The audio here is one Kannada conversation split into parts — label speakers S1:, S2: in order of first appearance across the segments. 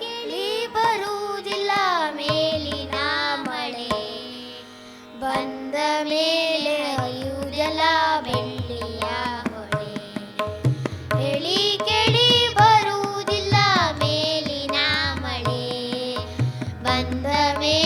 S1: ಕೇಳಿ ಬರುವುದಿಲ್ಲ, ಮೇಲಿನ ಮಳೆ. ಬಂದ ಮೇಲೆ ಅಯುದಲ ಬೆಳ್ಳಿಯ ಹೊಳೆ. ಹೇಳಿ ಕೇಳಿ ಬರುವುದಿಲ್ಲ, ಮೇಲಿನ ಮಣೆ ಬಂದ ಮೇಲೆ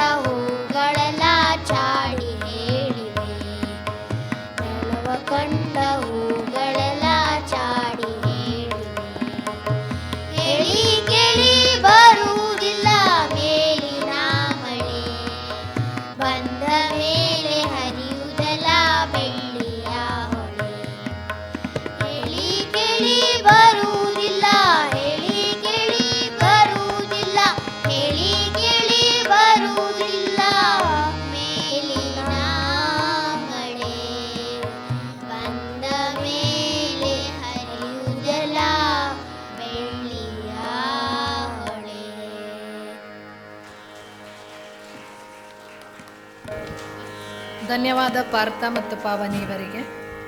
S1: та
S2: ಧನ್ಯವಾದ ಪಾರ್ಥ ಮತ್ತು ಪಾವನಿ ಇವರಿಗೆ.